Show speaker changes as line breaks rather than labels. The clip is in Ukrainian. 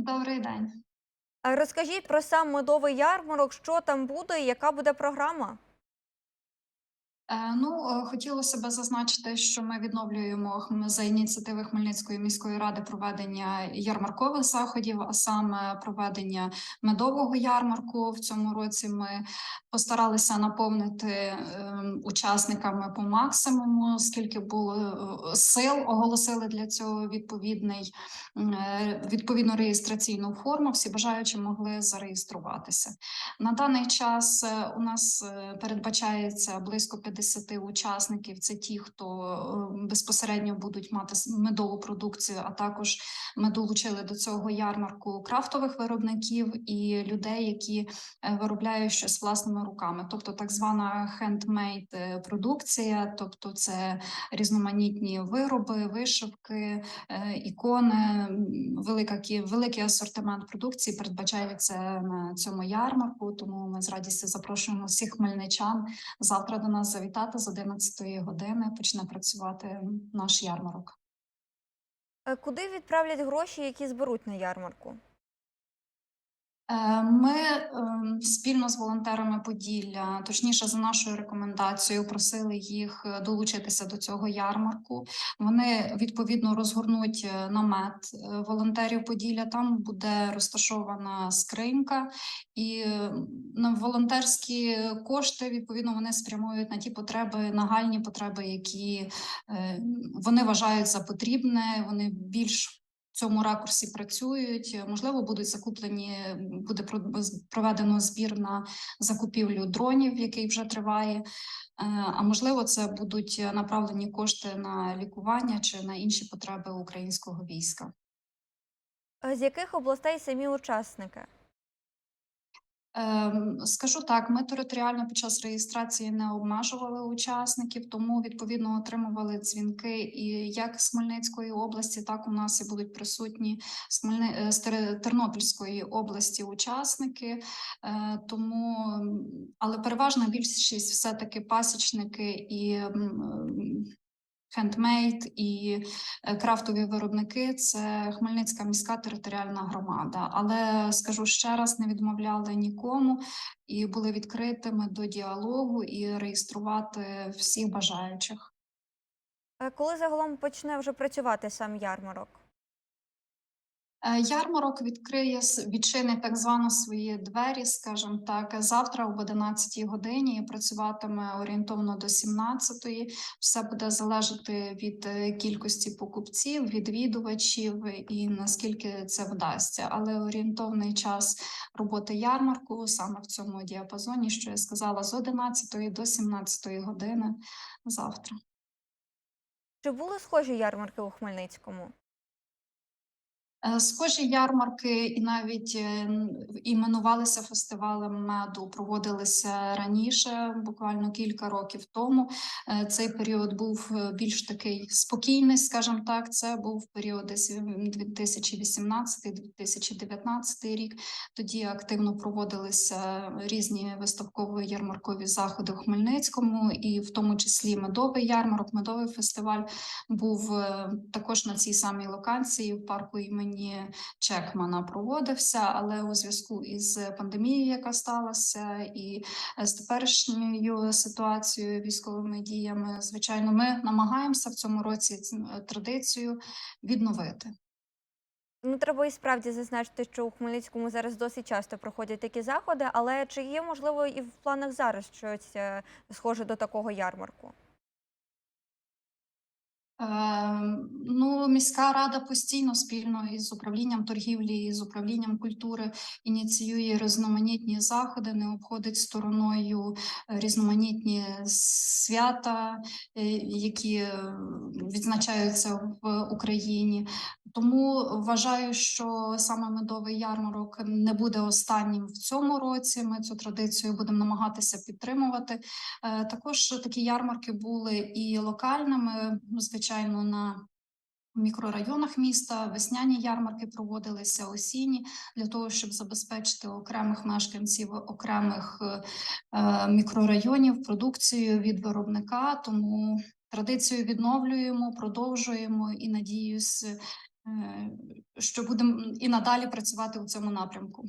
Добрий день.
А розкажіть про сам медовий ярмарок, що там буде і яка буде програма?
Е, Ну, е, хотілося б зазначити, що ми відновлюємо за ініціативи Хмельницької міської ради проведення ярмаркових заходів, а саме проведення медового ярмарку. В цьому році ми постаралися наповнити ем, учасниками по максимуму, скільки було е, сил, оголосили для цього відповідний відповідну реєстраційну форму. Всі бажаючі могли зареєструватися. На даний час у нас передбачається близько 50 учасників. Це ті, хто е, безпосередньо будуть мати медову продукцію, а також ми долучили до цього ярмарку крафтових виробників і людей, які е, виробляють щось власними руками, тобто так звана хендмейд продукція, тобто це різноманітні вироби, вишивки, е, ікони, велика великий асортимент продукції передбачається на цьому ярмарку. Тому ми з радістю запрошуємо всіх хмельничан завтра до нас завітати з 11 години. Почне працювати наш ярмарок.
Е, Куди відправлять гроші, які зберуть на ярмарку?
Е, Ми ем, спільно з волонтерами Поділля, точніше за нашою рекомендацією, просили їх е, долучитися до цього ярмарку. Вони відповідно розгорнуть е, намет волонтерів Поділля. Там буде розташована скринька, і на волонтерські кошти відповідно вони спрямують на ті потреби, нагальні потреби, які вони вважають за потрібне. Вони більш цьому ракурсі працюють. Можливо, будуть закуплені, буде проведено збір на закупівлю дронів, який вже триває. Е, А можливо, це будуть направлені кошти на лікування чи на інші потреби українського війська.
З яких областей самі учасники?
Ем, Скажу так, ми територіально під час реєстрації не обмежували учасників, тому відповідно отримували дзвінки і як з Хмельницької області, так у нас і будуть присутні з, Хмельни... е, з Тернопільської області учасники. Е, Тому, але переважна більшість все таки пасічники і хендмейд і е, крафтові виробники це Хмельницька міська територіальна громада. Але скажу ще раз, не відмовляли нікому і були відкритими до діалогу і реєструвати всіх бажаючих.
Е, Коли загалом почне вже працювати сам ярмарок?
Е, Ярмарок відкриє відчинить так звано свої двері, скажімо так, завтра об 11 годині і працюватиме орієнтовно до 17-ї. Все буде залежати від е, кількості покупців, відвідувачів і наскільки це вдасться. Але орієнтовний час роботи ярмарку саме в цьому діапазоні, що я сказала, з 11 до 17 години завтра.
Чи були схожі ярмарки у Хмельницькому?
Е, Схожі ярмарки і навіть е, іменувалися фестивалем меду, проводилися раніше, буквально кілька років тому. Е, Цей період був більш такий спокійний, скажімо так. Це був період десь 2018-2019 рік. Тоді активно проводилися різні виставкові ярмаркові заходи у Хмельницькому, і в тому числі медовий ярмарок, медовий фестиваль був також на цій самій локації в парку імені Чекмана проводився, але у зв'язку із пандемією, яка сталася, і з теперішньою ситуацією, військовими діями, звичайно, ми намагаємося в цьому році е, традицію відновити.
Ну, треба і справді зазначити, що у Хмельницькому зараз досить часто проходять такі заходи, але чи є можливо і в планах зараз щось е, схоже до такого ярмарку?
Е, Ну, міська рада постійно спільно із управлінням торгівлі і з управлінням культури ініціює різноманітні заходи, не обходить стороною е, різноманітні свята, е, які е, відзначаються в Україні. Тому вважаю, що саме медовий ярмарок не буде останнім в цьому році. Ми цю традицію будемо намагатися підтримувати. Е, Також такі ярмарки були і локальними, ну, звичайно, на мікрорайонах міста. Весняні ярмарки проводилися осінні для того, щоб забезпечити окремих мешканців окремих е, е, мікрорайонів продукцією від виробника. Тому традицію відновлюємо, продовжуємо і надіюсь, що будемо і надалі працювати у цьому напрямку.